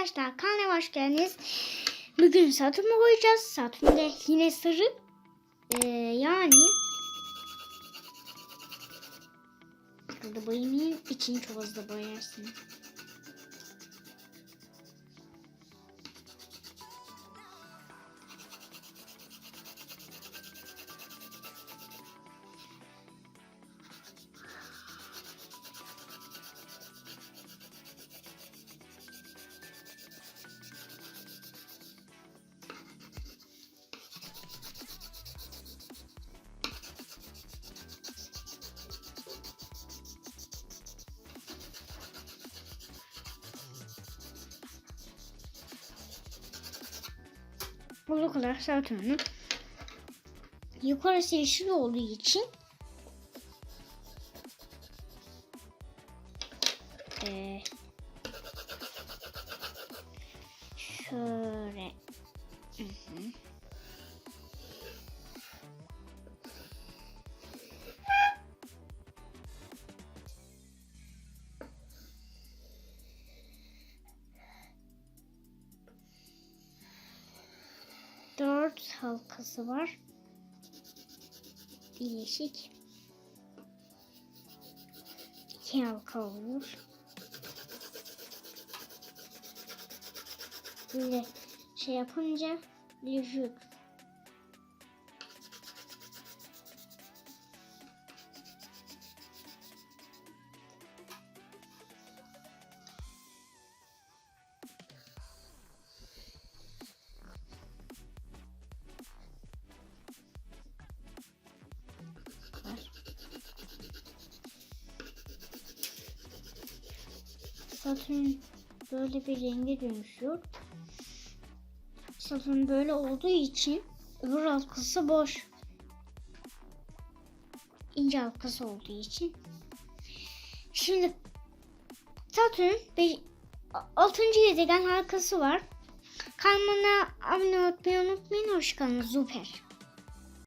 arkadaşlar kanalıma hoş geldiniz. Bugün Satürn'ü koyacağız. Satürn'de yine sarı. Ee, yani Burada boyamayayım. İçini çok hızlı boyarsın. Bu kadar Satürn'ün. Yukarısı yeşil olduğu için ee, şöyle Hı hı. Dört halkası var. Değişik. İki halka olur. Böyle şey yapınca vücut. Satürn böyle bir renge dönüşüyor. Satürn böyle olduğu için öbür halkası boş. İnce halkası olduğu için. Şimdi Satürn 6. gezegen halkası var. Kanalıma abone olmayı unutmayın. Hoşçakalın. Süper.